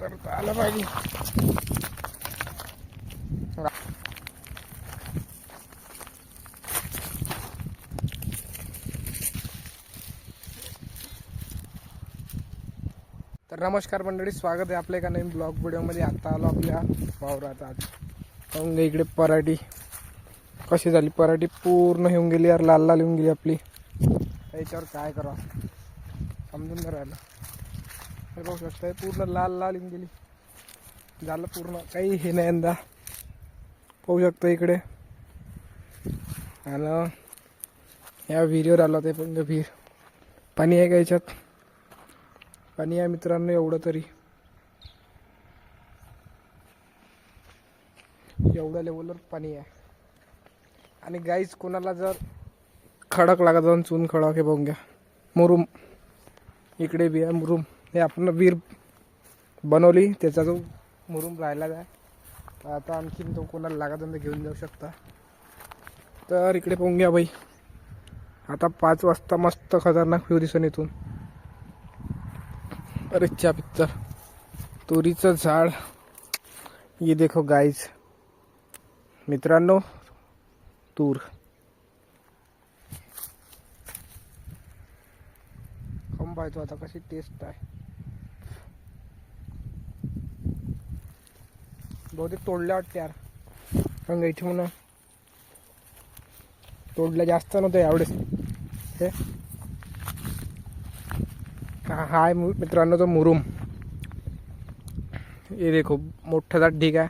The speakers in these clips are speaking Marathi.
तर आलं पाहिजे. तर नमस्कार मंडळी स्वागत आहे आपल्या एका नवीन ब्लॉग व्हिडिओमध्ये. आता आलो आपल्या वावरात आज. पाहून इकडे पराठी. कशी झाली पराठी? पूर्ण येऊन गेली यार लाल लाल येऊन गेली आपली. याच्यावर काय करा समजून राहिलं. हे पाहू शकताय पूर्ण लाल लाल येऊन गेली. झालं पूर्ण काही हे नाही यंदा. पाहू शकता इकडे. आणि या विहिरीवर आला ते पण विहीर. पाणी आहे का याच्यात? पाणी आहे मित्रांनो एवढं तरी. एवढ्या लेवलवर पाणी आहे. आणि गाईच कोणाला जर खडक लागत जाऊन चून खडक हे बघून घ्या. मुरुम. इकडे बी आहे मुरुम. हे आपण वीर बनवली त्याचा जो मुरूम राहिला आहे. आता आणखीन तो कोणाला लागत असेल तर घेऊन जाऊ शकता. तर इकडे पाहून घ्या बाई. आता पाच वाजता मस्त खतरनाक व्ह्यू दिसून इथून अरे च्या पिक्चर तुरीचं झाड. ये देखो गाईज मित्रांनो तूर. खाऊन तो आता कशी टेस्ट आहे. बहुतेक तोडल्या वाटते यार. रंग म्हणा. म्हणून तोडल्या जास्त नव्हतं यावेळेस. हे. हाय मित्रांनो तो मुरुम. हे देखो मोठं जात ठीक आहे.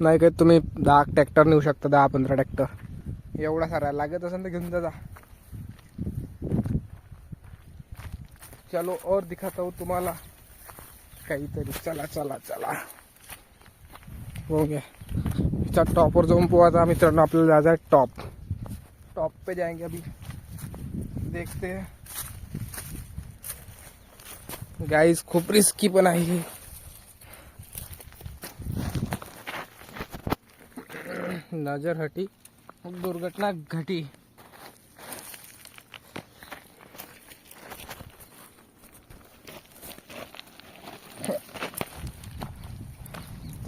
नाही काय तुम्ही दहा ट्रॅक्टर नेऊ शकता दहा पंधरा ट्रॅक्टर. एवढा सारा लागत असेल तर घेऊन जा. चलो और दिखाता हूँ तुम्हाला. काहीतरी. चला चला चला. हो गया इसका टॉपवर जाऊन मित्रों मित्रांनो, आपल्याला जायचं टॉप. टॉप पे जाएँगे अभी. देखते. हैं गाइस खूप रिस्की पण आहे नज़र हटी दुर्घटना घटी.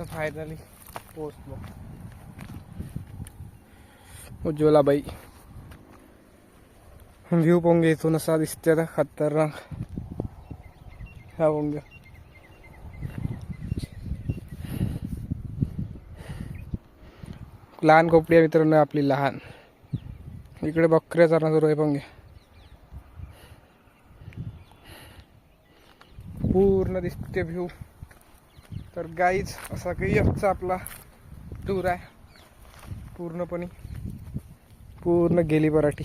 आता फायनली पोचलो उज्ज्वलाबाई. व्ह्यू पाहून इथून असा दिसते आता खतरनाक. ह्या पोंग. लहान खोपडी आहे मित्रांनो आपली लहान. इकडे बकऱ्या चारणं सुरू आहे पोंगे. पूर्ण दिसते व्ह्यू तर गाईज असा काही आजचा आपला टूर आहे. पूर्णपणे. पूर्ण गेली मराठी.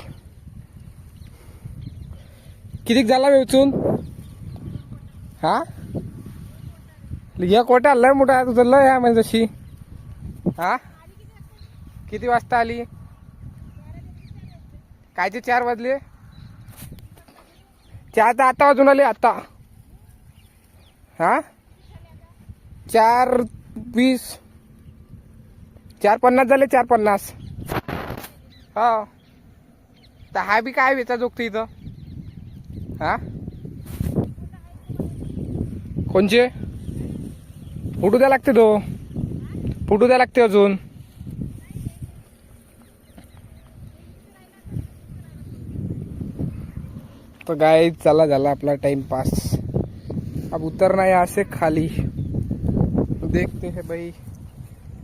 कितीक झाला वेचून हा? या कोट्या लय मोठा आहे तुझं लय आहे म्हणजे तशी. हा? किती वाजता आली? कायचे चार वाजले? चार तर आता वाजून आले आता. हा? चार वीस. चार पन्नास झाले चार पन्नास. हा. तर हा बी काय वेचा जोगतो इथं? हा? कोणचे? फुटू द्या लागते तो. फुटू द्या लागते अजून. तर गाय चला झाला आपला टाइम पास अब उतरना नाही यहाँ से खाली. देखते हैं भाई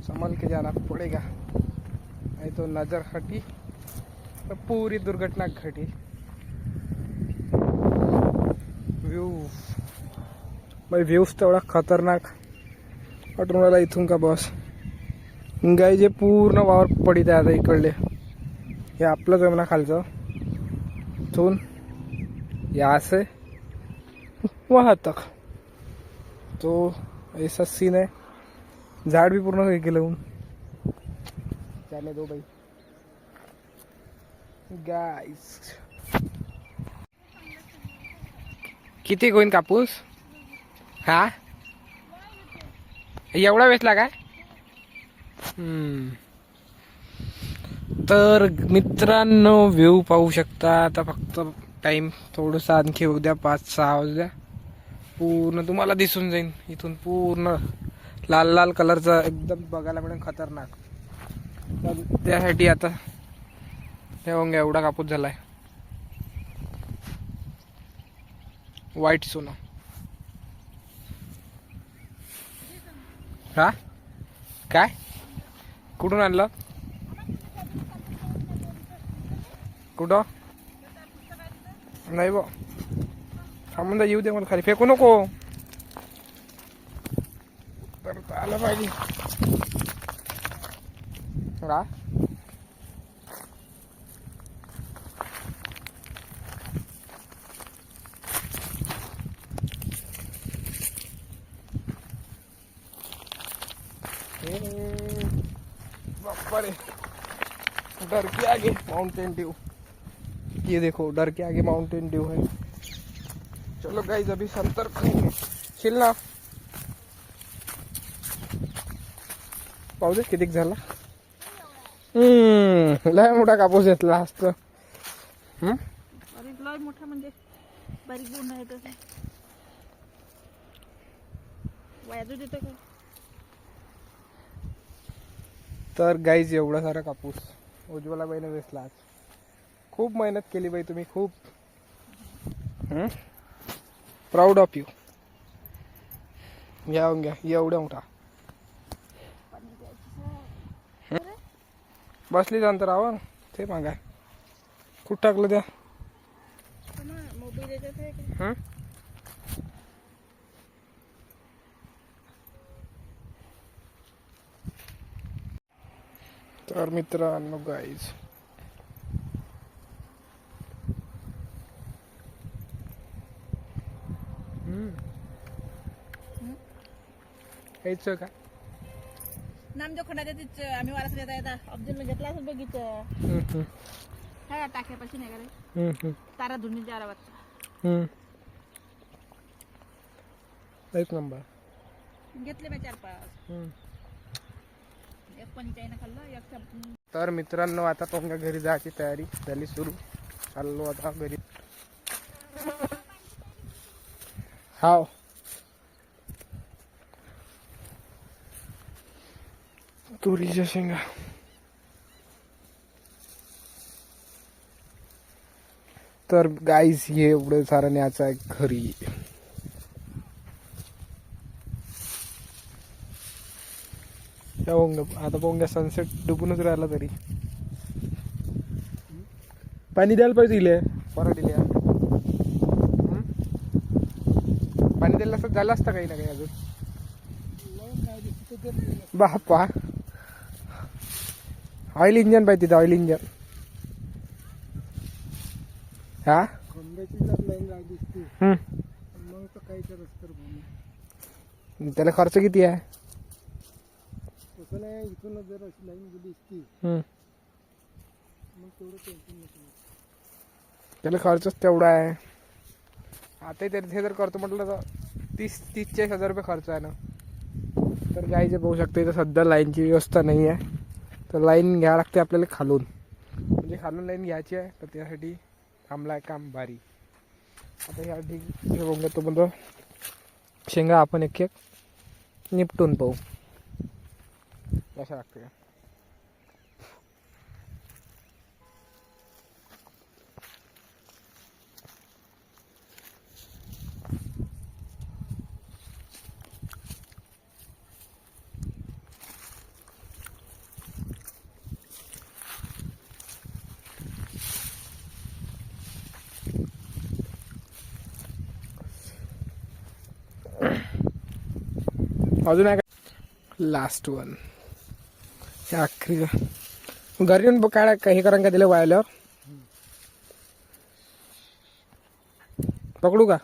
संभल के जाना पड़ेगा। नहीं तो नजर हटी तो पूरी दुर्घटना घटी। व्यू। भाई व्ह्यूज तेवढा खतरनाक। वाटून राहिला इथून का बस गाई जे पूर्ण वावर पडित आहे आता इकडले। हे आपलं जमना खालचं। इथून। या से वहाँ तक तो ऐसा सीन है झाड भी पूर्ण हे केलं ऊन. जाने दो भाई गाइस किती होईन कापूस? हा? एवढा वेचला काय? हम्म. तर मित्रांनो व्ह्यू पाहू शकता. आता फक्त टाइम थोडंसं आणखी होऊ द्या पाच सहा वाजू द्या पूर्ण तुम्हाला दिसून जाईल इथून पूर्ण. लाल लाल कलरचा एकदम बघायला मिळेल खतरनाक. त्यासाठी आता हे घ्या एवढा कापूस झालाय. व्हाईट सोनं. हा? काय? कुठून आणलं? कुठं? नाही बा. थांबून येऊ दे मला खाली. फेकू नको. तर आलं पाहिजे का बापा डर के आगे माउंटेन ड्यू ये देखो, डर के आगे माउंटेन ड्यू है। चलो गाइस अभी संतर खाएँगे पाहू दे कितीक झाला. हम्म लय मोठा कापूस घेतला असत हम्म अरे लय मोठा म्हणजे बारीक गुण आहे तसं वाजू देतं का? तर गाईज एवढा सारा कापूस उज्ज्वला बाईने वेचला आज. खूप मेहनत केली बाई तुम्ही खूप. प्राऊड ऑफ यू घ्या घ्या एवढ्या मोठा. बसली अंतरावर ते मागाय कुठं टाकलं त्या? मोबाईल तर मित्रांनो गाईज यायचं का? नामदेव खंडाच्या तिच आम्ही वारस येता येता. अब्दुलला घेतला असं बघितलं हम्म, हा टाक्यापाशी नाही का रे? हम्म, हम्म, तारा धुनीच्या आरावात हम्म. एक नंबर. घेतले मी चार पाच. हम्म. एक पण चायना खाल्लं एक चप- तर मित्रांनो आता पोंगा घरी जायची तयारी झाली सुरू. चाललो आता घरी. हाव. तुरीच्या शेंगा तर गाईस हे एवढं सारं न्यायचं आहे घरी. पोंग- आता पोंग्या सनसेट डुबूनच राहिला तरी. पाणी द्यायला पाहिजे इले. पराठीला हं? पाणी द्यायला असं झालं असतं काही ना काही अजून? बापा. ऑइल इंजन पाहिजे तिथं ऑइल इंजन हा? त्याला खर्च किती आहे? त्याला खर्चच तेवढा आहे. आता ते हे जर करतो म्हटलं तर तीस तीस चाळीस हजार रुपये खर्च आहे ना. तर गायचे पाहू शकते इथं सध्या लाईनची व्यवस्था नाही आहे तर लाईन घ्यावं लागते आपल्याला खालून. म्हणजे खालून लाईन घ्यायची आहे तर त्यासाठी थांबला आहे काम भारी. आता ह्या ढीक हे बघूया तो म्हणतो शेंगा आपण एक एक निपटून पाहू. कशा लागते अजून आहे का लास्ट वन आखरी घरी येऊन काय हे करा का दिलं वायल्यावर? पकडू का?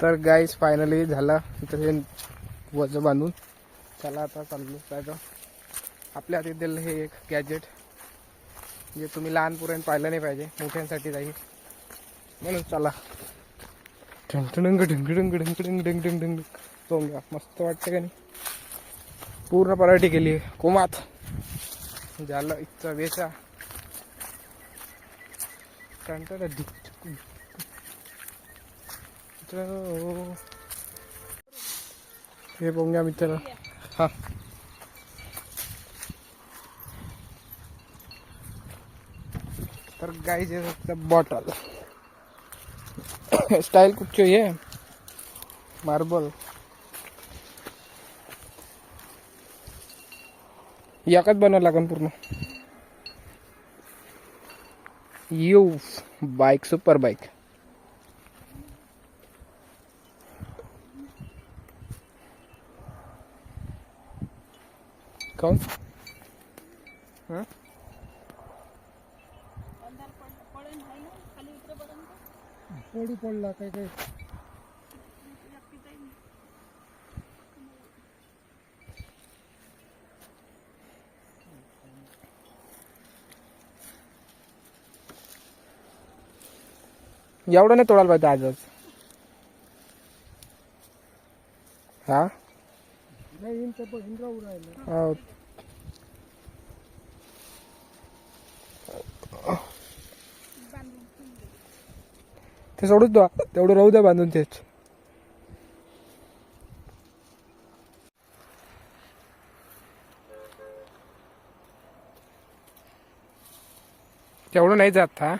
तर गाईज फायनली झाला. इथं वजं बांधून. चला आता चालू जायचं. आपल्या हाती दिलं हे एक गॅजेट जे तुम्ही लहान पुरण पाहिलं नाही पाहिजे मोठ्यांसाठी जाईल. म्हणून चला. ढंग ढंग ढंग ढंग ढंग ढंग ढंग तोंब्या मस्त वाटतं का नाही? पूर्ण पराठी केली कोमात. झालं इतका वेचा. मित्र। मित्र। हा। तर गाइस बॉटल स्टाइल कुछ ये मार्बल याकत बना लगन पूर्ण। यू बाइक सुपर बाइक काऊन हां पडू पडला काय काही एवढं नाही तोडायला पाहिजे आजच. हा? नाही राहिलं ते सोडूच द्या. तेवढं राहू द्या बांधून तेच. तेवढं नाही जात हा.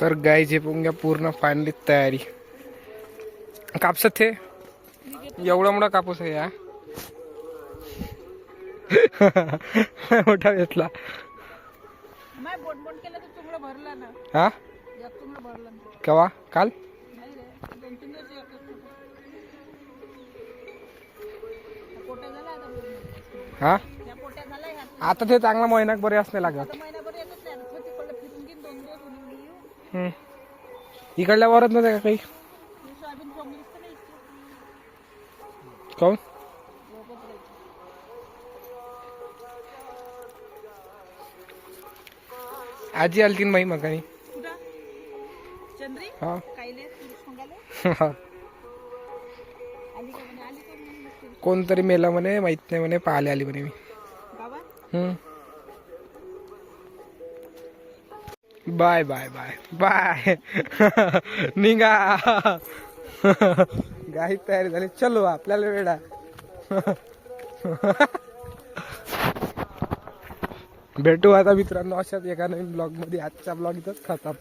तर गाई झेपून घ्या पूर्ण फायनली तयारी. कापसात हे. एवढा मोठा कापूस आहे या मोठा घेतला. हा? केव्हा? काल? हा? आता ते चांगला महिनाक बरे असणे लागत. इकडल्या वरत नाही का काही? काऊन? आजी आली तीन माही मग हा कोणतरी मेला म्हणे माहीत नाही म्हणे पाहायला आली म्हणे मी. Bye bye bye. बाय. निघा. गाई तयारी झाली. चलो आपल्याला वेळा भेटू आता मित्रांनो अशाच एका नवीन ब्लॉगमध्ये. आजचा ब्लॉग इथंच खाता